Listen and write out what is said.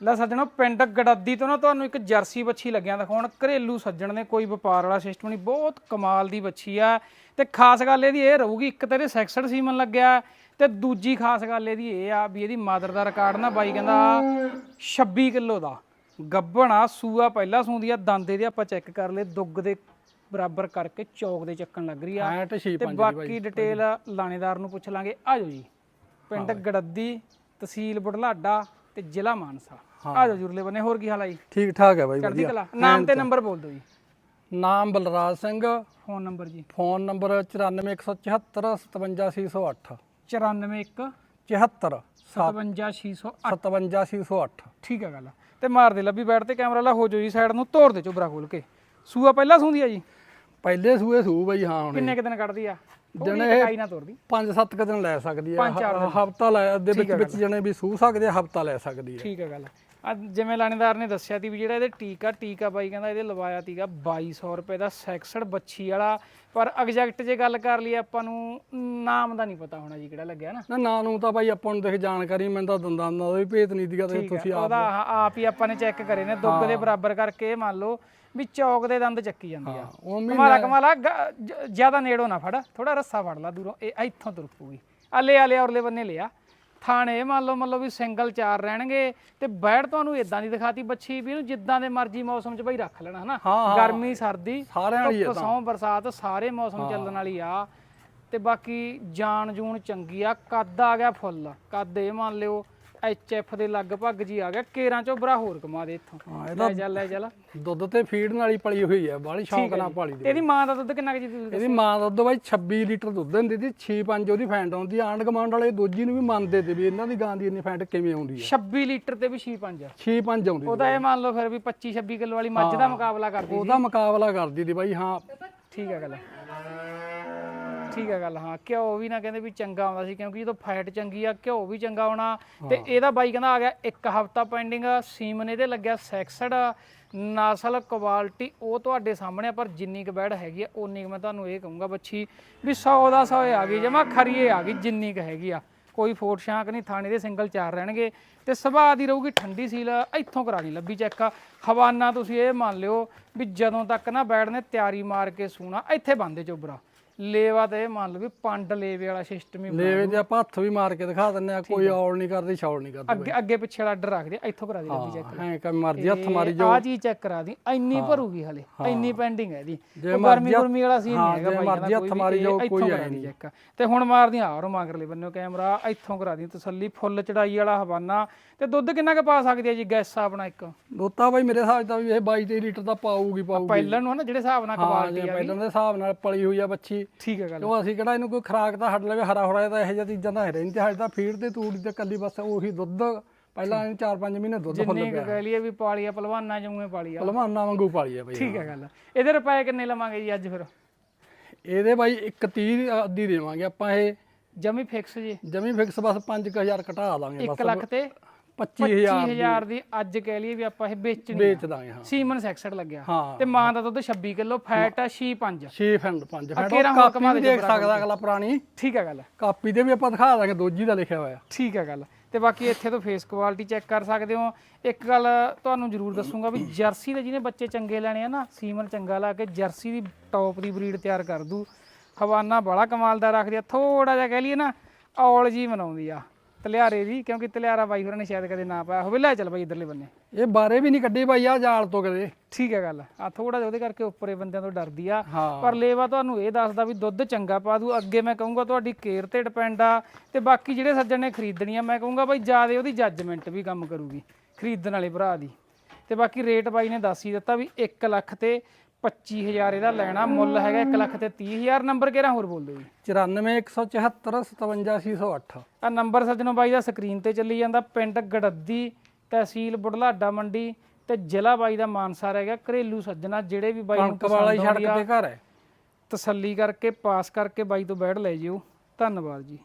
ਲੈ ਸੱਜਣੋ ਪਿੰਡ ਗੜੱਦੀ ਤੋਂ ਨਾ ਤੁਹਾਨੂੰ ਇੱਕ ਜਰਸੀ ਬੱਚੀ ਲੱਗਿਆ ਦਿਖਾਉਣ। ਘਰੇਲੂ ਸੱਜਣ ਨੇ ਕੋਈ ਵਪਾਰ ਵਾਲਾ ਸਿਸਟਮ ਨਹੀਂ ਬਹੁਤ ਕਮਾਲ ਦੀ ਬੱਚੀ ਆ। ਤੇ ਖਾਸ ਗੱਲ ਇਹਦੀ ਇਹ ਰਹੂਗੀ ਇੱਕ ਤੇਰੇ ਸੈਕਸਡ ਸੀਮਨ ਲੱਗਿਆ ਤੇ ਦੂਜੀ ਖਾਸ ਗੱਲ ਇਹਦੀ ਇਹ ਆ ਵੀ ਇਹਦੀ ਮਾਦਰ ਦਾ ਰਿਕਾਰਡ ਨਾ ਬਾਈ ਕਹਿੰਦਾ 26 ਕਿਲੋ ਦਾ। ਗੱਬਣਾ ਸੂਆ ਪਹਿਲਾਂ ਸੂੰਦੀ ਆ ਦੰਦੇ ਦੇ ਆਪਾਂ ਚੈੱਕ ਕਰ ਲਏ ਦੁੱਗ ਦੇ ਬਰਾਬਰ ਕਰਕੇ ਚੌਕ ਦੇ ਚੱਕਣ ਲੱਗ ਰਹੀ ਆ। ਤੇ ਬਾਕੀ ਡਿਟੇਲ ਲਾਣੇਦਾਰ ਨੂੰ ਪੁੱਛ ਲਾਂਗੇ। ਆ ਜਾਓ ਜੀ ਪਿੰਡ ਗੜੱਦੀ ਤਹਿਸੀਲ ਬੁਢਲਾਡਾ ਤੇ ਜ਼ਿਲ੍ਹਾ ਮਾਨਸਾ। ਆ ਜਾਓ ਜੁਰਲੇ ਬੰਨੇ ਹੋਰ ਕੀ ਹਾਲ ਆ ਜੀ? ਠੀਕ ਠਾਕ ਹੈ ਬਾਈ ਚੜ੍ਹਦੀ ਵਧੀਆ। ਕਲਾ। ਨਾਮ ਤੇ ਨੰਬਰ ਬੋਲ ਦਿਓ ਜੀ। ਨਾਮ ਬਲਰਾਜ ਸਿੰਘ। ਫੋਨ ਨੰਬਰ ਜੀ। ਫੋਨ ਨੰਬਰ 94174 57608 941 74 57608 57608 ਠੀਕ ਹੈ ਗੱਲ। ਤੇ ਮਾਰ ਦੇ ਲੱਭੀ ਬੈਠ ਤੇ ਕੈਮਰਾ ਲਾ ਹੋ ਜਾਓ ਜੀ ਸਾਈਡ ਨੂੰ ਤੋੜ ਦੇ ਚੋਬਰਾ ਖੋਲ ਕੇ। ਸੂਆ ਪਹਿਲਾਂ ਸੂੰਦੀ ਆ ਜੀ? ਪਹਿਲੇ ਸੂਏ ਸੂ ਬਈ ਹਾਂ ਹੁਣ ਕਿੰਨੇ ਕੁ ਦਿਨ ਕੱਢਦੀ ਆ? ਦਿਨ ਜਣੇ ਕਾਈ ਨਾ ਤੋੜਦੀ 5-7 ਕ ਦਿਨ ਲੈ ਸਕਦੀ ਹੈ ਪੰਜ ਚਾਰ ਹਫਤਾ ਲੈ ਦੇ ਵਿੱਚ ਵਿੱਚ ਜਣੇ ਵੀ ਸੂ ਸਕਦੇ ਆ ਹਫਤਾ ਲੈ ਸਕਦੀ ਹੈ ਠੀਕ ਹੈ ਗੱਲ ਆ ਜਿਵੇਂ ਲਾਣੇਦਾਰ ਨੇ ਦੱਸਿਆ ਤੀ ਵੀ ਜਿਹੜਾ ਇਹਦੇ ਟੀਕਾ ਟੀਕਾ ਬਾਈ ਕਹਿੰਦਾ ਇਹਦੇ ਲਵਾਇਆ ਤੀਗਾ 2200 ਰੁਪਏ ਦਾ ਸੈਕਸਡ ਬੱਚੀ ਵਾਲਾ ਪਰ ਐਗਜ਼ੈਕਟ ਜੇ ਗੱਲ ਕਰ ਲਈ ਆਪਾਂ ਨੂੰ ਨਾਮ ਦਾ ਨਹੀਂ ਪਤਾ ਹੋਣਾ ਜੀ ਕਿਹੜਾ ਲੱਗਿਆ ਨਾ। ਨਾ ਨਾਂ ਨੂੰ ਤਾਂ ਬਾਈ ਆਪਾਂ ਨੂੰ ਦੇਖ ਜਾਣਕਾਰੀ ਮੈਨੂੰ ਤਾਂ ਦੰਦਾਂ ਦਾ ਵੀ ਭੇਤ ਨਹੀਂ ਦੀਗਾ ਤੇ ਤੁਸੀਂ ਆਪ ਉਹਦਾ ਆਪ ਹੀ ਆਪਾਂ ਨੇ ਚੈੱਕ ਕਰੇ ਨੇ ਦੁੱਗ ਦੇ ਬਰਾਬਰ ਕਰਕੇ ਮੰਨ ਲਓ ਵੀ ਚੌਕ ਦੇ ਦੰਦ ਚੱਕੀ ਜਾਂਦੀ ਆ। ਕਮਾਲਾ ਕਮਾਲਾ ਜ਼ਿਆਦਾ ਨੇੜੋਂ ਨਾ ਫੜ ਥੋੜਾ ਰੱਸਾ ਫੜ ਲਾ ਦੂਰੋਂ ਇਹ ਇੱਥੋਂ ਤੁਰ ਪੂਗੀ ਆ ਲਿਆ ਲਿਆ ਔਰਲੇ ਬੰਨੇ ਲਿਆ। ਥਾਣੇ ਮੰਨ ਲਓ ਮੰਨ ਲਓ ਵੀ ਸਿੰਗਲ ਚਾਰ ਰਹਿਣਗੇ ਤੇ ਬੈੜ ਤੁਹਾਨੂੰ ਇਦਾਂ ਦੀ ਦਿਖਾਤੀ ਬੱਚੀ ਵੀ ਇਹਨੂੰ ਜਿੱਦਾਂ ਦੇ ਮਰਜ਼ੀ ਮੌਸਮ 'ਚ ਬਈ ਰੱਖ ਲੈਣਾ ਹਨਾ? ਗਰਮੀ ਸਰਦੀ ਸਾਰਿਆਂ ਵਾਲੀ ਸੌਂ ਬਰਸਾਤ ਸਾਰੇ ਮੌਸਮ ਚੱਲਣ ਵਾਲੀ ਆ। ਤੇ ਬਾਕੀ ਜਾਨ ਜੂਨ ਚੰਗੀ ਆ ਕੱਦ ਆ ਗਿਆ ਫੁੱਲ। ਕੱਦ ਇਹ ਮੰਨ ਲਿਓ ਐਚ ਐਫ ਦੇ ਲਗਭਗ ਜੀ ਆ ਗਿਆ ਕੇਰਾਂ ਚੋਂ ਬਰਾ ਹੋਰ ਕਮਾ ਦੇ ਇੱਥੋਂ। ਹਾਂ, ਲੈ ਜਾ ਲੈ ਜਾ ਲਾ। ਦੁੱਧ ਤੇ ਫੀਡ ਨਾਲ ਹੀ ਪਲੀ ਹੋਈ ਹੈ ਬਾਹਲੀ ਸ਼ੌਂਕ ਨਾਲ ਪਾਲੀ ਦੀ ਇਹਦੀ ਮਾਂ ਦਾ ਦੁੱਧ ਕਿੰਨਾ ਕੁ ਜੀ ਤੁਸੀਂ ਇਹਦੀ ਮਾਂ ਦਾ ਦੁੱਧ ਬਾਈ 26 ਲੀਟਰ ਦੁੱਧ ਦਿੰਦੀ ਸੀ 6-5 ਉਹਦੀ ਫੈਂਟ ਆਉਂਦੀ ਆਂਡ ਕਮਾਂਡ ਵਾਲੇ ਦੋਜੀ ਨੂੰ ਵੀ ਮੰਨਦੇ ਤੇ ਵੀ ਇਹਨਾਂ ਦੀ ਗਾਂ ਦੀ ਇੰਨੀ ਫੈਂਟ ਕਿਵੇਂ ਆਉਂਦੀ ਹੈ 26 ਲੀਟਰ ਤੇ ਵੀ 6.5 ਆ। 6-5 ਆਉਂਦੀ ਉਹਦਾ ਇਹ ਮੰਨ ਲਓ ਫਿਰ ਵੀ 25 26 ਕਿਲੋ ਵਾਲੀ ਮੱਝ ਦਾ ਮੁਕਾਬਲਾ ਕਰਦੀ ਉਹਦਾ ਮੁਕਾਬਲਾ ਕਰਦੀ ਦੀ ਬਾਈ ਹਾਂ। ਠੀਕ ਹੈ ਗੱਲ। ਠੀਕ ਹੈ ਗੱਲ ਹਾਂ। ਘਿਓ ਵੀ ਨਾ ਕਹਿੰਦੇ ਵੀ ਚੰਗਾ ਆਉਂਦਾ ਸੀ ਕਿਉਂਕਿ ਜਦੋਂ ਫੈਟ ਚੰਗੀ ਆ ਘਿਓ ਵੀ ਚੰਗਾ ਆਉਣਾ। ਤੇ ਇਹਦਾ ਬਾਈ ਕਹਿੰਦਾ ਆ ਗਿਆ ਇੱਕ ਹਫਤਾ ਪੈਂਡਿੰਗ ਸੀਮਨ ਇਹਦੇ ਲੱਗਿਆ ਸੈਕਸਡ। ਨਸਲ ਕੁਆਲਿਟੀ ਉਹ ਤੁਹਾਡੇ ਸਾਹਮਣੇ ਆ, ਪਰ ਜਿੰਨੀ ਕੁ ਬੈੜ ਹੈਗੀ ਆ ਉਨੀ ਕੁ ਮੈਂ ਤੁਹਾਨੂੰ ਇਹ ਕਹੂੰਗਾ ਬੱਚੀ ਵੀ 100 ਦਾ 100 ਆ ਗਈ ਜਮਾ ਖਰੀਏ ਆ ਗਈ ਜਿੰਨੀ ਕੁ ਹੈਗੀ ਆ। ਕੋਈ ਫੋਟ ਸ਼ਾਂਕ ਨਹੀਂ ਥਾਣੇ ਦੇ ਸਿੰਗਲ ਚਾਰ ਰਹਿਣਗੇ। ਤੇ ਸੁਭਾਅ ਦੀ ਰਹੂਗੀ ਠੰਡੀ ਸੀਲ ਇੱਥੋਂ ਕਰਾ ਨਹੀਂ ਲੱਭੀ ਚੈੱਕ। ਹਵਾਨਾ ਤੁਸੀਂ ਇਹ ਮੰਨ ਲਿਓ ਵੀ ਜਦੋਂ ਤੱਕ ਨਾ ਬੈੜ ਨੇ ਤਿਆਰੀ ਮਾਰ ਕੇ ਸੂਣਾ ਇੱਥੇ ਬੰਦੇ ਚੋਬਰਾ। ਲੇਵਾ ਤੇ ਇਹ ਮੰਨ ਲਓ ਵੀ ਪੰਡ ਲੇਵੇ ਵਾਲਾ ਸਿਸਟਮ ਹੀ ਲੇਵੇ ਤੇ ਆਪਾਂ ਹੱਥ ਵੀ ਮਾਰ ਕੇ ਦਿਖਾ ਦਿੰਨੇ ਆ ਕੋਈ ਔਲ ਨਹੀਂ ਕਰਦੀ ਛੌਲ ਨਹੀਂ ਕਰਦੀ ਅੱਗੇ ਅੱਗੇ ਪਿੱਛੇ ਵਾਲਾ ਅੱਡ ਰੱਖ ਦੇ ਇੱਥੋਂ ਕਰਾ ਦੇ ਲੱਭੀ ਚੈੱਕ ਐ ਕਿ ਮਰਜ਼ੀ ਹੱਥ ਮਾਰੀ ਆ ਆਹ ਚੀਜ਼ ਚੈੱਕ ਕਰਾ ਦੀ ਇੰਨੀ ਭਰੂਗੀ ਹਲੇ ਇੰਨੀ ਪੈਂਡਿੰਗ ਹੈ ਇਹਦੀ। ਜੇ ਗਰਮੀ ਗੁਰਮੀ ਵਾਲਾ ਸੀਨ ਹਾਂ, ਨਹੀਂ ਹੈਗਾ ਜੇ ਬਾਈ ਮਰਜ਼ੀ ਹੱਥ ਮਾਰੀ ਇਹ ਕੋਈ ਕਰਾ ਦੀ ਚੈੱਕ ਤੇ ਹੁਣ ਮਾਰਦੀ ਆ ਔਰ ਮਗਰਲੇ ਬੰਨੋ ਕੈਮਰਾ ਇੱਥੋਂ ਕਰਾ ਦੀ ਤਸੱਲੀ ਫੁੱਲ ਚੜਾਈ ਵਾਲਾ ਹਵਾਨਾ। ਤੇ ਦੁੱਧ ਕਿੰਨਾ ਕੁ ਪਾ ਸਕਦੀ ਹੈ ਜੀ ਗੈਸ ਆਪਣਾ ਇੱਕ? ਦੋਤਾ ਬਾਈ ਮੇਰੇ ਹਿਸਾਬ ਤਾਂ ਵੀ ਇਹ 22 23 ਲੀਟਰ ਦਾ ਪਾਊਗੀ ਪਾਊਗੀ। ਪਹਿਲਾਂ ਨੂੰ ਹਨਾ ਜਿਹੜੇ ਹਿਸਾਬ ਨਾਲ ਹਾਂ ਕੁਆਲਿਟੀ ਜੇ ਆ ਪਹਿਲਾਂ ਦੇ ਹਿਸਾਬ ਨਾਲ ਪਲੀ ਹੋਈ ਆ ਬੱਚੀ। ਠੀਕ ਹੈ ਗੱਲ। ਕਿਉਂ ਅਸੀਂ ਕਿਹੜਾ ਇਹਨੂੰ ਕੋਈ ਖਰਾਕ ਤਾਂ ਹੱਡ ਲਵੇ ਹਰਾ ਹਰਾ ਤਾਂ ਇਹੋ ਜਿਹੀਆਂ ਚੀਜ਼ਾਂ ਤਾਂ ਨਹੀਂ ਤੇ ਤਾਂ ਫੀਡ ਤੇ ਤੂੜੀ ਤੇ ਕੱਲੀ ਬਸ ਉਹੀ ਦੁੱਧ ਪਹਿਲਾਂ ਇਹਨੂੰ 4-5 ਮਹੀਨੇ ਦੁੱਧ ਫੁੱਲ ਜਿੰਨੀ ਕੁ ਕਹਿ ਲਈਏ ਵੀ ਪਾਲੀ ਆ ਪਹਿਲਵਾਨਾਂ ਜੂਏ ਪਾਲੀ ਆ। ਭਲਵਾਨਾਂ ਵਾਂਗੂ ਪਾਲੀ ਆ ਬਾਈ ਠੀਕ ਹੈ ਗੱਲ। ਇਹਦੇ ਰੁਪਏ ਕਿੰਨੇ ਲਵਾਂਗੇ ਜੀ ਅੱਜ ਫਿਰ? ਇਹਦੇ ਬਾਈ 130 ਅੱਧੀ ਦੇਵਾਂਗੇ ਆਪਾਂ ਇਹ। ਜਮੀ ਫਿਕਸ ਜੀ। ਜਮੀ ਫਿਕਸ ਬਸ 5000 ਘਟਾ ਦਾਂਗੇ 1 ਲੱਖ ਤੇ? 25000 25000 ਦੀ। ਅੱਜ ਕਹਿ ਲਈਏ ਵੀ ਆਪਾਂ ਇਹ ਵੇਚਣੀ ਆ। ਵੇਚ ਦਾਂਗੇ ਹਾਂ। ਸੀਮਨ ਸੈਕਸਡ ਲੱਗਿਆ। ਤੇ ਮਾਂ ਦਾ ਦੁੱਧ 26 ਕਿਲੋ ਫੈਟ ਆ 6.5 6 ਫੈਂਡ 5 ਫੈਂਡ ਕੇਰਾਂ ਹੋਰ ਕਾਪੀ ਵੀ ਦੇ ਦੇਖ ਸਕਦਾ ਅਗਲਾ ਪੁਰਾਣੀ। ਠੀਕ ਹੈ ਗੱਲ। ਕਾਪੀ ਤੇ ਵੀ ਆਪਾਂ ਦਿਖਾ ਦਾਂਗੇ ਦੋਜੀ ਦਾ ਲਿਖਿਆ ਹੋਇਆ। ਠੀਕ ਹੈ ਗੱਲ। ਤੇ ਬਾਕੀ ਇੱਥੇ ਤੋਂ ਫੇਸ ਕੁਆਲਿਟੀ ਚੈੱਕ ਕਰ ਸਕਦੇ ਹੋ। ਇੱਕ ਗੱਲ ਤੁਹਾਨੂੰ ਜ਼ਰੂਰ ਦੱਸੂਗਾ ਵੀ ਜਰਸੀ ਦੇ ਜਿਹਨੇ ਬੱਚੇ ਚੰਗੇ ਲੈਣੇ ਆ ਨਾ ਸੀਮਨ ਚੰਗਾ ਲਾ ਕੇ ਜਰਸੀ ਦੀ ਟੌਪ ਦੀ ਬਰੀਡ ਤਿਆਰ ਕਰ ਦੂ। ਹਵਾਨਾ ਬੜਾ ਕਮਾਲ ਦਾ ਰੱਖਦੀ ਆ ਥੋੜਾ ਜਿਹਾ ਕਹਿ ਲਈਏ ਨਾ ਔਲ ਜੀ ਮਨਾਉਂਦੀ ਆ। ਤਲਿਆਰੇ ਦੀ ਕਿਉਂਕਿ ਤਲਿਆਰਾ ਬਾਈ ਹੋਰਾਂ ਨੇ ਸ਼ਾਇਦ ਕਦੇ ਨਾ ਪਾਇਆ ਹੋਵੇ। ਲੈ ਚੱਲ ਬਾਈ ਇਧਰਲੇ ਬੰਨੇ। ਇਹ ਬਾਰੇ ਵੀ ਨਹੀਂ ਕੱਢੀ ਬਾਈ ਆ ਜਾਲ ਤੋਂ ਕਦੇ। ਠੀਕ ਹੈ ਗੱਲ। ਆ ਥੋੜਾ ਜਿਹਾ ਉਹਦੇ ਕਰਕੇ ਉੱਪਰੇ ਬੰਦਿਆਂ ਤੋਂ ਡਰਦੀ ਆ। ਪਰ ਲੇਵਾ ਤੁਹਾਨੂੰ ਇਹ ਦੱਸਦਾ ਵੀ ਦੁੱਧ ਚੰਗਾ ਪਾ ਦੂ। ਅੱਗੇ ਮੈਂ ਕਹੂੰਗਾ ਤੁਹਾਡੀ ਕੇਅਰ ਤੇ ਡਿਪੈਂਡ ਆ। ਤੇ ਬਾਕੀ ਜਿਹੜੇ ਸੱਜਣ ਨੇ ਖਰੀਦਣੀ ਆ ਮੈਂ ਕਹੂੰਗਾ ਬਾਈ ਜਿਆਦੇ ਉਹਦੀ ਜੱਜਮੈਂਟ ਵੀ ਕੰਮ ਕਰੂਗੀ ਖਰੀਦਣ ਵਾਲੇ ਭਰਾ ਦੀ। ਤੇ ਬਾਕੀ ਰੇਟ ਬਾਈ ਨੇ ਦੱਸ ਹੀ ਦਿੱਤਾ ਵੀ 1 ਲੱਖ ਤੇ 25000 ਇਹਦਾ ਲੈਣਾ ਮੁੱਲ ਹੈਗਾ 1 ਲੱਖ ਤੇ 30000 ਨੰਬਰ ਕਿਹੜਾ ਹੋਰ ਬੋਲ ਦਿਓ ਜੀ 94174 57608 ਆ ਨੰਬਰ ਸੱਜਣੋ ਬਾਈ ਦਾ ਸਕਰੀਨ ਤੇ ਚੱਲੀ ਜਾਂਦਾ ਪਿੰਡ ਗੜੱਦੀ ਤਹਿਸੀਲ ਬੁਢਲਾਡਾ ਮੰਡੀ ਤੇ ਜ਼ਿਲ੍ਹਾ ਬਾਈ ਦਾ ਮਾਨਸਾ ਰਹਿ ਗਿਆ ਘਰੇਲੂ ਸੱਜਣਾ ਜਿਹੜੇ ਵੀ ਬਾਈ ਨੂੰ ਕਣਕ ਵਾਲਾ ਹੀ ਪਸੰਦ ਸੜਕ ਆਉਂਦੀ ਆ ਤੇ ਘਰ ਹੈ। ਤਸੱਲੀ ਕਰਕੇ ਪਾਸ ਕਰਕੇ ਬਾਈ ਤੋਂ ਬੈਠ ਲੈ ਜਿਓ। ਧੰਨਵਾਦ ਜੀ।